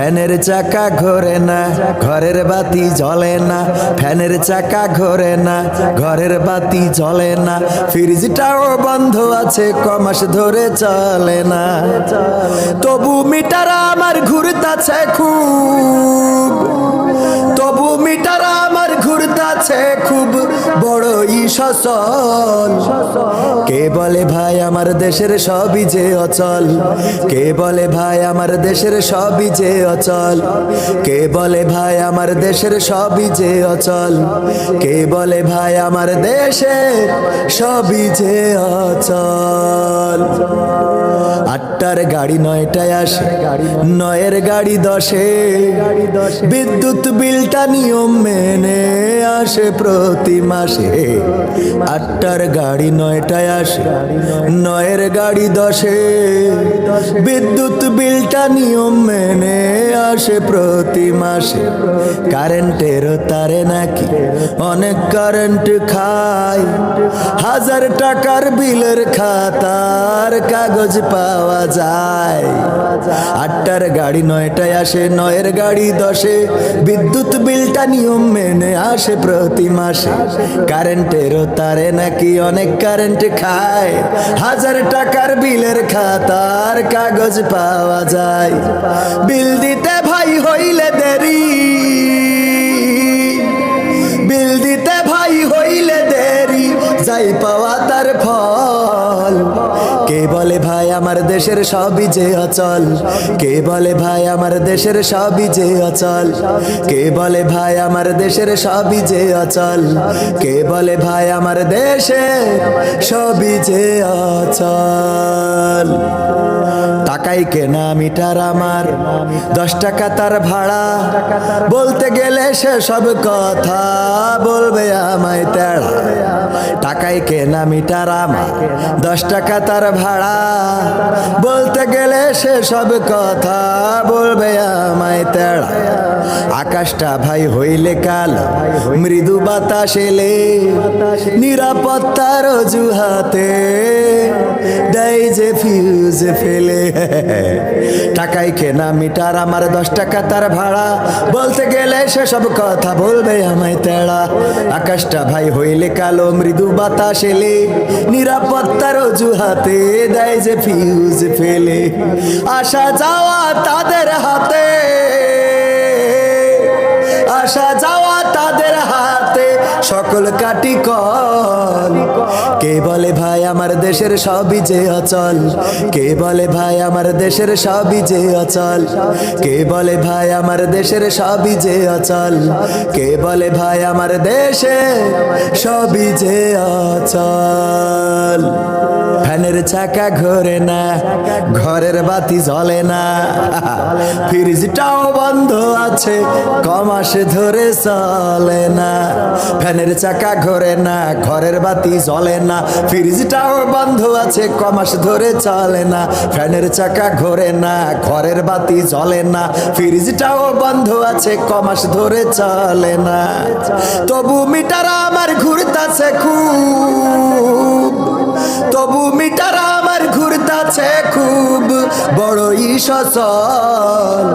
ফ্যানের চাকা ঘোরে না, ঘরের বাতি জ্বলে না, ফ্যানের চাকা ঘোরে না, ঘরের বাতি জ্বলে না, ফ্রিজটাও বন্ধ আছে, কমাস ধরে চলে না। তবু মিটার আমার ঘুরতাছে খুব, তবু মিটার আমার ঘুরতাছে খুব বড়ই সচল কে বলে ভাই আমার দেশের সবই যে অচল? কে বলে ভাই আমার দেশের সবই যে অচল? কে বলে ভাই আমার দেশের সবই যে অচল? কে বলে ভাই আমার দেশের সবই যে অচল? আটটার গাড়ি নয়টায় আসে, নয়ের গাড়ি দশে। বিদ্যুৎ বিলটা নিয়ম মেনে আসে প্রতি মাসে। আটটার গাড়ি নয়টায় আসে, নয়ের গাড়ি দশে। বিদ্যুৎ বিলটা নিয়ম মেনে আসে প্রতি মাসে। কারেন্টেরও তারে নাকি অনেক কারেন্ট খায়। হাজার টাকার বিলের খাতার কাগজ পাওয়া যায়। আটটার গাড়ি নয়টায় আসে, নয়ের গাড়ি দশে। বিদ্যুৎ বিলটা নিয়ম মেনে আসে প্রতি মাসে। কারেন্টেরও তারে নাকি অনেক কারেন্ট খায়? হাজার টাকার বিলের খাতার কাগজ পাওয়া যায়। বিল দিতে ভাই হইলে দেরি। বিল দিতে ভাই হইলে দেরি। যাই পাওয়া তার ফল আমার দেশের সবই যে অচল। কে বলে ভাই আমার দেশের সবই যে অচল? কে বলে ভাই আমার দেশের সবই যে অচল? কে বলে ভাই আমার দেশে সবই যে অচল? টাকাই কেনা মিটার আমার। দশ টাকা তার ভাড়া। বলতে গেলে সে সব কথা বলবে আমায় তেড়া। টাকাই কেনা মিটার আমার, দশ টাকা তার ভাড়া। বলতে গেলে সে সব কথা বলবে আমায় তেড়া। আকাশটা ভাই হইলে কাল, মৃদু বাতাস এলে, নিরাপত্তার অজুহাতে ফিউজ ফেলে। টাকাই কেনা মিটার, আমার দশ টাকা তার ভাড়া। বলতে গেলে সেসব কথা বলবে আমায় তেড়া। আকাশটা ভাই হইলে কালো, মৃদু বাতাস এলে। নিরাপত্তার অজুহাতে দেয় যে ফিউজ ফেলে। আসা যাওয়া তাদের হাতে। আসা যাওয়া তাদের হাতে। সকল কাটি কল কে বলে ভাই আমার দেশের সবই যে অচল? কে বলে ভাই আমার দেশের সবই যে অচল? কে বলে ভাই আমার দেশের সবই যে অচল? কে বলে ভাই আমার দেশে সবই যে অচল? ফ্যানের চাকা ঘোরে না, ঘরের বাতি জ্বলে না। ফ্রিজটাও বন্ধ আছে কমাসে ধরে চলে না। ফ্যানের চাকা ঘোরে না, ঘরের বাতি জ্বলে না। ফ্রিজটাও বন্ধ আছে, কমাস ধরে চলে না। ফ্যানের চাকা ঘোরে না, ঘরের বাতি জ্বলে না। ফ্রিজটাও বন্ধ আছে, কমাস ধরে চলে না। তবু মিটার আমার ঘুরতাছে খুব। তবু মিটার আমার ঘুরতাছে বড়ই সচল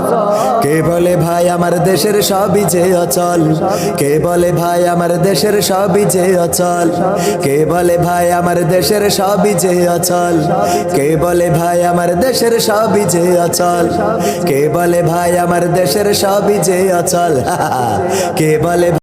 কে বলে ভাই আমার দেশের সবই যে অচল? কে বলে ভাই আমার দেশের সবই যে অচল? কে বলে ভাই আমার দেশের সবই যে অচল? কে বলে ভাই আমার দেশের সবই যে অচল? কে বলে ভাই আমার দেশের সবই যে অচল? কে বলে